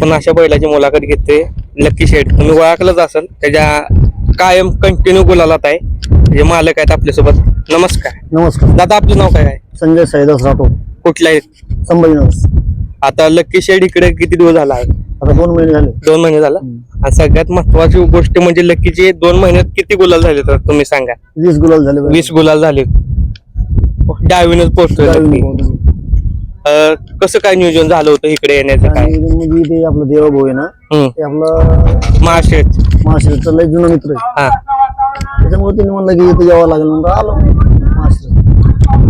आपण अशा बैलाची मुलाखत घेते लकी शेठ तुम्ही ओळखलंच असेल. त्याच्या कायम कंटिन्यू गुलालात आहे. जे मालक आहेत आपल्यासोबत. नमस्कार. नमस्कार. दादा आपलं नाव काय आहे? संजय सैदास राठोड. कुठल्या आहे? संभाजीनगर आता लकी शेठ इकडे किती दिवस झाला आहे? आता दोन महिने झाले. दोन महिने झाला? आणि सगळ्यात महत्वाची गोष्ट म्हणजे लकीचे दोन महिन्यात किती गुलाल झाले तर तुम्ही सांगा? वीस गुलाल झाले. वीस गुलाल झाले. डावीनच पोहोचतोय लकी. अं, कसं काय नियोजन झालं होतं इकडे येण्याचं काय? म्हणजे ते आपलं देवभाऊ आहे ना हम्म. ते आपलं महाशेठ महाशिरचा लय जुना मित्र आहे. हा. त्याच्यामुळे त्यांनी म्हणलं की इथं यावं लागेल म्हणून आलो.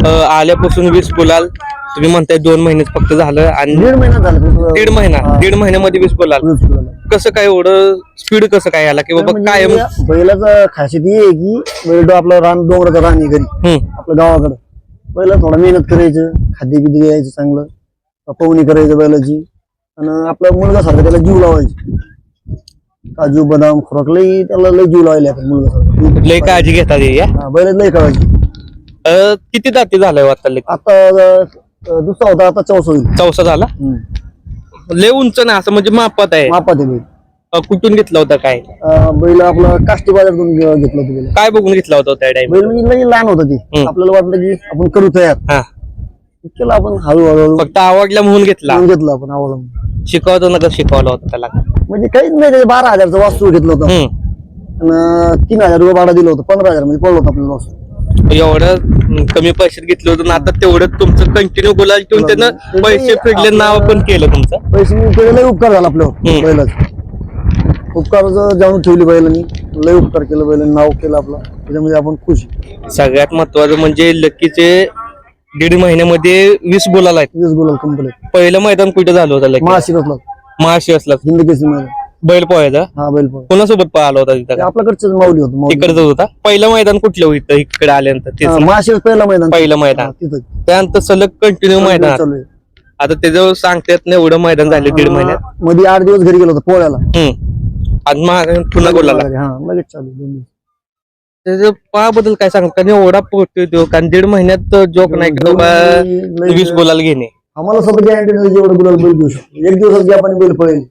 अं, आल्यापासून वीस गुलाल तुम्ही म्हणताय दोन महिनेच फक्त झालं आणि दीड महिना झाला तिथं. दीड महिना. हा. दीड महिन्यामध्ये वीस गुलाल वीस गुलाल. कसं काय एवढं स्पीड कसं काय आला की बाबा म्हणजे कायम या बैलाचं खासियत ही आहे की बैल आपलं रान डोंगराचं रान आहे घरी. हम्म. आपल्या गावाकडं. पहिलं थोडा मेहनत करायचं खाद्य बिद्य यायचं चांगलं पवनी करायचं बैलाची. आणि आपला मुलगा सारखा त्याला जीव लावायची. काजू बदाम खुराक लई त्याला लई जीव लावायला आपण मुलगा सारखा लय काळजी घेतात हे, या? हा, बैलात लई अं, किती दाती झालाय आता लय? आता अं, दुसरा होता आता चौसा होईल. चौसा झाला? हम्म. लय उंच ना असं म्हणजे मापात आहे. मापात आहे बैल अं, कुठून घेतला होता काय? अं, बैल आपला काष्टी बाजारातून घे- घेतलं होतं बैल. काय बघून घेतला होता त्या टाइम बैल म्हणजे लई लहान होतं ते. हम्म. आपल्याला वाटलं की आपण करू तयार हा. केलं आपण हळूहळू फक्त आवडला म्हणून घेतला. घेऊन घेतलं आपण आवडलं शिकवतो ना शिकवला होता त्याला. म्हणजे काहीच नाही त्याचे बारा हजारचं वास्तू घेतलं होतं. हम्म. आणि तीन हजार रुपये भाडं दिलं होतं पंधरा हजारमध्ये पडलं होतं आपल्याला वास्तू. एवढं हम्म, कमी पैशात घेतलं होतं आता तेवढं तुमचं कंटिन्यू गुलाल ठेवून त्यानं पैसे फेडले नाव पण केलं तुमचं. पैसे मी उपकार झाला आपल्यावर हम्म. बैलाच. उपकार जाऊन ठेवली बैलांनी. लय उपकार केलं बैलांनी नाव केलं आपलं. त्याच्यामध्ये आपण खुश आहे. सगळ्यात महत्वाचं म्हणजे लकीचे दीड महिन्यामध्ये वीस गुलाल आहेत. वीस गुलाल कंप्लीट पहिलं मैदान कुठं झालं होतं लकी? महाशिरसला. महाशी असला हिंद केसरी मध्ये बैल पोहायचा? हा बैल पण कोणासोबत पळाला होता तिथं? आपल्याकडचं माऊली होतं माऊली. तिकडचं होता? पहिलं मैदान कुठलं होतं इकडे आल्यानंतर हा, तेच महाशिरस पहिला मैदान. पहिलं हा, मैदान तिथं. त्यानंतर सलग कंटिन्यू मैदान. चालू आहे. आता त्याचं सांगता येत नाही एवढं मैदान झाले दीड महिन्यात. मध्ये आठ दिवस घरी गेलो होतो पोळ्याला. हम्म. आणि महाग पुन्हा गुलाला. हा लगेच चालू आहे, दोन दिवस. त्याच्या पायाबद्दल काय सांग कारण एवढा पोहोचतोय तो कारण दीड महिन्यात जोक नाही की? बाबा लई- वीस गुलाल घेणे. आम्हाला स्वतः गॅरंटी नाही जेवढं गुलाल बैल घेऊ शकतो. एक दिवस गॅप आणि बैल पळेल.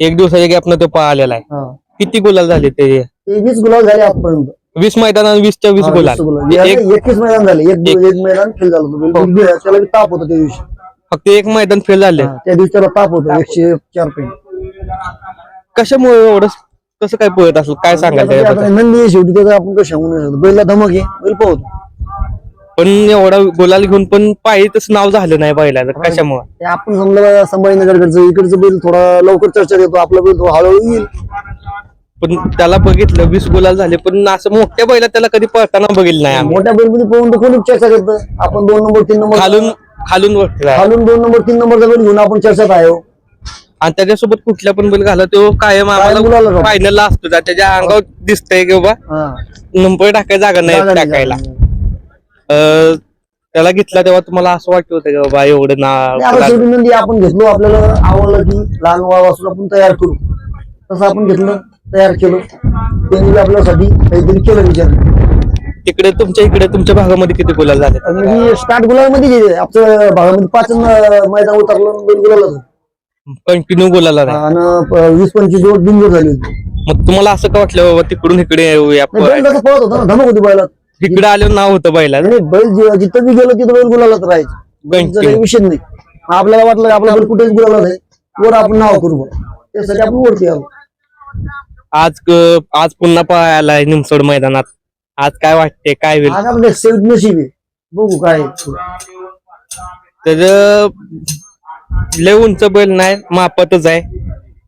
एक दिवसाच्या गॅपनं तो पळालेला आहे. हा. किती गुलाल झाले ते? ते वीस गुलाल झाले आजपर्यंत. वीस मैदान आणि वीसच्या वीस हा, वीस गुलाल. एक याला एकवीस मैदान झाले. एक मैदान फेल झालं होतं. बैल- बैल- त्याला बी ताप होता त्या दिवशी. फक्त एक मैदान फेल झाले. हा, त्या दिवशी त्याला ताप होता. एकशे चार पॉईंट कशामुळे एवढं कसं काय पळत असेल? काय सांगाल त्याच्याबद्दल नंदी आहे शेवटी त्याचा आपण कसं नाही शकत. बैलला धमक आहे बैल पोहतो पण एवढा गुलाल घेऊन पण पायी तसं नाव झालं नाही बैलाचं. कशामुळे? ते आपण समजा संभाजीनगरकडचं इकडचं बैल थोडा लवकर चर्चा येतो आपला बैल थोडा हळूहळू येईल. पण त्याला बघितलं वीस गुलाल झाले पण असं मोठ्या बैला त्याला कधी पळताना बघितलं नाही आम्ही. मोठ्या बैलमध्ये पोहून तर कोणी चर्चा करतं. आपण दोन नंबर तीन नंबर खालून खालून खालून दोन नंबर तीन नंबरचा बैल घेऊन आपण चर्चेत आहे हो. आणि त्याच्यासोबत कुठल्या पण बैल घाला तो कायम आम्हाला जातो. फायनलला असतो. त्या- त्याच्या अंगावर दिसतंय की बाबा नंबर टाकायला जागा नाही टाकायला. त्याला घेतला तेव्हा तुम्हाला असं वाटत होतं की बाबा एवढं ना आपण घेतलो आपल्याला आवडलं की लहान वासून आपण तयार करू. तसं आपण घेतलं तयार केलं. त्यांनी आपल्यासाठी काहीतरी केलं विचार तिकडे तुमच्या इकडे तुमच्या भागामध्ये किती गुलाल झाले? स्टार्ट गुलाल मध्ये आपल्या भागामध्ये पाच मैदान उतरलं गुलाल कंटिन्यू गुलाला नाही आणि प- वीस पंचवीस दिवस बिंदू झाली होती. मग तुम्हाला असं का वाटलं बाबा तिकडून इकडे येऊया? नाही, बैल कसं पळत होता ना धमक होती बैलात. इकडे आल्यावर नाव होतं बैला नाही बैल जि- जिथं बी गेलो तिथं बैल गुलालात राहायचं. काही विषय नाही. आपल्याला वाटलं की आपला बैल कुठेच गुलाला आहे. वर आपण नाव करू बुवा. त्यासाठी आपण वरती आलो. आज क- आज पुन्हा पळायला निमसोड मैदानात. आज काय वाटते काय होईल? आज आपलं सेल्फ नशीब आहे. बघू काय आहे. पुढं. लय उंच बैल नाही मापातच आहे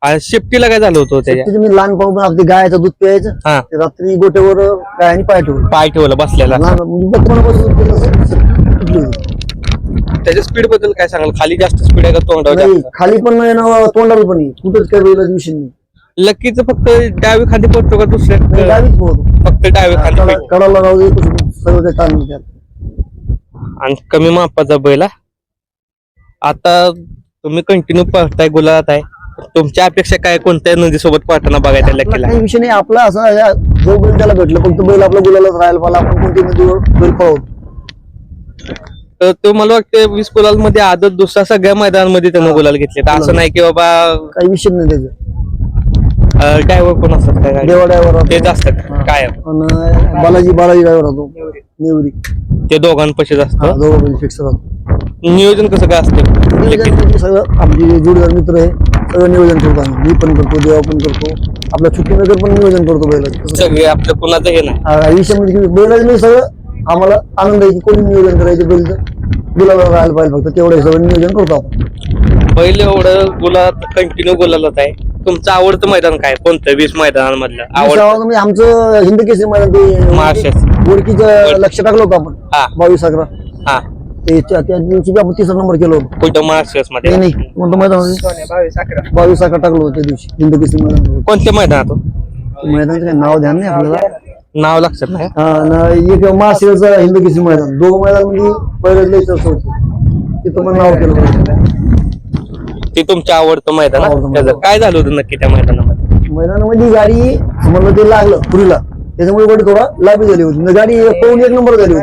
आणि शिफ्टीला काय झालं होतं त्याच्या तिथे मी लहान पाहून आपली गायचं दूध प्यायचं हा ते रात्री गोट्यावर गायने पाय ठेवलं पाय ठेवलं बसलेला लहान म्हणजे कुठली होती. त्याच्या स्पीडबद्दल काय सांगाल खाली जास्त स्पीड आहे का तोंडावर नाही जास्त? खाली पण नाही ना तोंडाला पण नाही कुठंच काही बैलाच मिशन नाही लकीचं फक्त डावी खाली पडतो का नाही, दुसऱ्या गावीच पोहतो फक्त डावी खाली पडतो. कडाला राहू दे कुठं सर्व काही ताण नाही त्यात. आणि कमी मापाचा बैल हा. आता तुम्ही कंटिन्यू पळताय गुलाबात आहे. तुमच्या अपेक्षा काय? कोणत्या नदीसोबत पळताना बघायला काही विषय नाही. आपला असं या- जो बैल त्याला भेटलं. फक्त बैल आपला गुलालाच राहायला पाहिजे आपण कोणती नदीवर बैल पळवतो तर तो मला वाटतं वीस गुलाल मध्ये आदत दुसऱ्या सगळ्या मैदानामध्ये त्यानं गुलाल घेतले तर असं नाही की बाबा काही विषय नाही त्याचे. ड्रायव्हर कोण असतात काय? गाडी? देवा ड्रायव्हर तेच असतात काय? आणि बालाजी बालाजी ड्रायव्हर होतो. नेवरी. ते दोघांपाशीच असतं. दोघं फिक्स राहतो नियोजन कसं काय असतं? नियोजन म्हणजे सगळं आमचे जोडीदार मित्र आहे सगळं नियोजन करतो आम्ही. मी पण करतो देवा पण करतो. आपल्या छुट्टीनगर पण नियोजन करतो बैलाचं. सगळे आपलं कुणाचं हे नाही. हा, विषय म्हणजे बैलाचं म्हणजे सगळं आम्हाला आनंद आहे की कोणी नियोजन करायचं बैल गुलाला राहायला पाहिजे फक्त तेवढं सगळं नियोजन करतो आपण. पहिले एवढं गुलाल कंटिन्यू गुलालत आहे. तुमचं आवडतं मैदान काय? कोणतं? वीस मैदानामधलं. आवड आवड म्हणजे आमचं हिंद केसरी मैदान ते महाराष्ट्राचं. ओळखीचं लक्ष टाकलं होतं आपण. हा. बावीस अकरा. हा. ते त्या त्या दिवशी बी आपण तिसरा नंबर केलो होतो. कुठं महाराष्ट्रमध्ये नाही कोणतं मैदान होतं? बावीस अकरा. टाकलो होतं त्या दिवशी. हिंद केसरी मैदान कोणत्या मैदानात? हो? मैदानाचं काही नाव ध्यान नाही आपल्याला? नाव लक्षात नाही. हा, न एक महाशिवचं हिंद केसरी मैदान. दोघं मैदान म्हणजे पहिलं लई चर्चा होती. तिथं पण नाव केलं होतं. ते तुमचं आवडतं मैदान हा? आवडतं त्याचं काय झालं होतं नक्की त्या मैदानामध्ये? मैदानामध्ये गाडी समजलं ते लागलं पुरीला. त्याच्यामुळे गाडी थोडा लांबी झाली होती. न गाडी पळून एक नंबर झाली होती.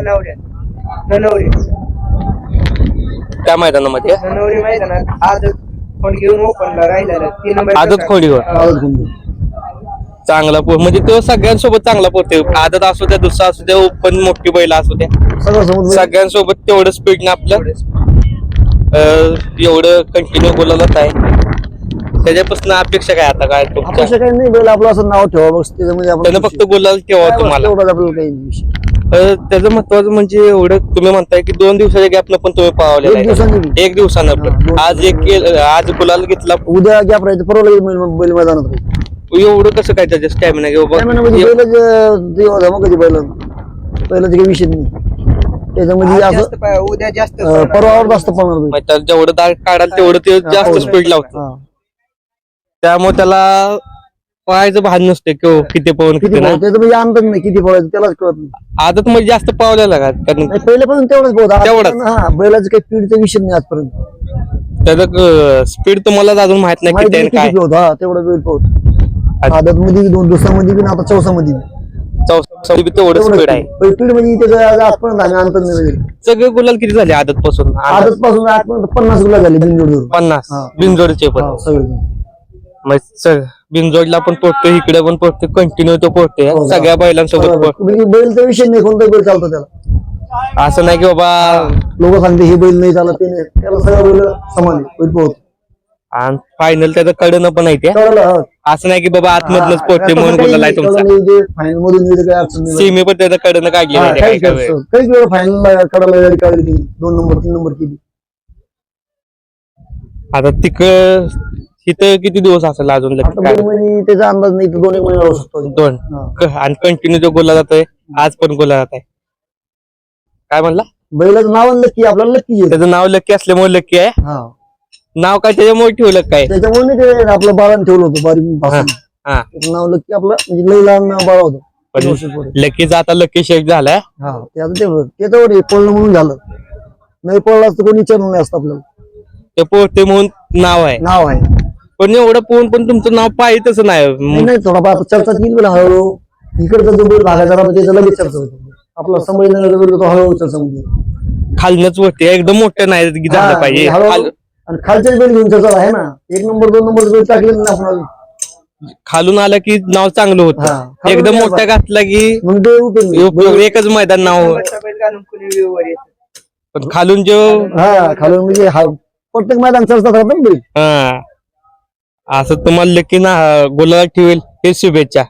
त्या मैदानामध्ये? ननवरी मैदानात आज फोन घेऊन ओपनला राहिलेलं तीन नंबर आदत खोडीवर चांगला पो म्हणजे तो सगळ्यांसोबत चांगला पोहते आदत असू द्या दुसरा असू द्या पण मोठी बैल असू द्या. सगळं सगळ्यांसोबत तेवढं स्पीड आपलं अं, एवढं कंटिन्यू बोलायला आहे त्याच्यापासून अपेक्षा काय आता? काय तुमच्या? अपेक्षा काही नाही बैल आपलं असं नाव ठेवा बस त्याच्यामध्ये आपण त्यानं फक्त बोलायला ठेवा तुम्हाला? आपल्याला काही विषय? त्याचं महत्वाचं म्हणजे एवढं तुम्ही म्हणताय की दोन दिवसाच्या गॅपनं पण तुम्ही पावलेला एक आहे. दिवसांनी बी. एक दिवसानं हा, पण आज एक केलं- आज गुलाल घेतला. उद्या गॅप राहायचं परवा लगेच बैल बैल मैदानात राहील. एवढं कसं काय त्याच्या स्टॅमिना म्हणजे किंवा बैल पहिल्याचं काही विषय नाही. त्याच्यामध्ये आज असं जास्त पा- उद्या जास्त अं, परवावर जास्त पळणार बैल. त्याला जेवढं दाळ काढाल तेवढं ते जास्त. स्पीड लावतो हा. त्यामुळे त्याला पळायचं भान नसते की हो, किती पवन किती किती नाही म्हणजे अंदाज नाही किती पळायचं त्यालाच कळत नाही. आदत मध्ये जास्त पावलेला का? कारण नाही, पहिल्यापासून तेवढंच तेवढंच. हा बैलाचं काही पीडचा विषय नाही आजपर्यंत. त्याचं स्पीड तुम्हालाच अजून माहीत नाही माहिती किती नाही आहे काय. किती पोहत हा तेवढा बैल पोहत आदत मध्ये दोन दुसऱ्यामध्ये बी आता चौसा बी. तेवढं स्पीड आहे. पीड म्हणजे त्याचं आजपर्यंत आम्ही अंतर नाही. सगळे गुलाल किती झाले आदत पासून आदत पासून आजपर्यंत पन्नास गुला झाले बिनजोड पन्नास. हा. बिनजोडचे पण. सगळे. मग बिनजोडला पण पोहतो इकडे पण पोहतो कंटिन्यू तो पोहते हो, सगळ्या बैलांसोबत पोहतो म्हणजे बैलचा विषय नाही कोणता बैल चालतो त्याला. असं नाही की बाबा लोक सांगते हे बैल नाही चालत ते नाही. त्याला सगळं बैल समान आहे, बैल पोहत. आणि फायनल त्याचं कडनं पण आहे ते. असं नाही की बाबा आतमधलंच पोहते म्हणून तुमचा. मधून काही अडचण नाही. सीमे पण त्याचं कडनं काढली हा, नाही काही काय वेळ फायनल कडाला गाडी काढली ती. दोन नंबर तीन नंबर केली. आता तिकडं तिथं किती दिवस असेल अजून आता त्याचा अंदाज नाही तर दोन एक महिने राहू शकतो दोन. हा. क- आणि कंटिन्यू जो गोला जातोय आज पण गोला जात आहे काय म्हणला? बैलाचं नाव नक्की आपल्याला नक्की येत त्याचं नाव लक्की असल्यामुळे लक्की आहे. हा. नाव काय त्याच्यामुळे ठेवलं काय? त्याच्यामुळे ते आपलं बाळानं ठेवलं होतं बारीक भासून. हा. त्याचं नाव नक्की आपलं म्हणजे लई लहान बाळा होतं. पण तीन वर्षाचं पोरं. लकीचा आता लकी शेक झालाय. हा ते आता ते ते तर पळणं म्हणून झालं. नाही पळलं असतं कोणी विचारलं नाही असतं आपल्याला. ते पोहते म्हणून नाव आहे. नाव आहे. पण एवढं पोहून पण तुमचं नाव पाहिजे तसं नाही थोडाफार चर्चा केली बरं हळूहळू. इकडचा जो बैल भागायचा राहतो त्याचा लगेच चर्चा होतो. आपला संभाजीनगर बैल तो हळूहळू चर्चा होती. खालनच होते एकदम मोठं नाही झालं पाहिजे. आणि खालच्याच बैल घेऊन चर्चा आहे ना? एक नंबर दोन नंबर बैल टाकले ना आपण. खालून आलं की नाव चांगलं हा. होतं एकदम मोठ्या घातला की एकच मैदान नाव. पण खालून जो हा खालून म्हणजे हा प्रत्येक मैदान चर्चा राहतात ना हा. असं तुम्हाला लकी ना गुलाल ठेवेल हे शुभेच्छा.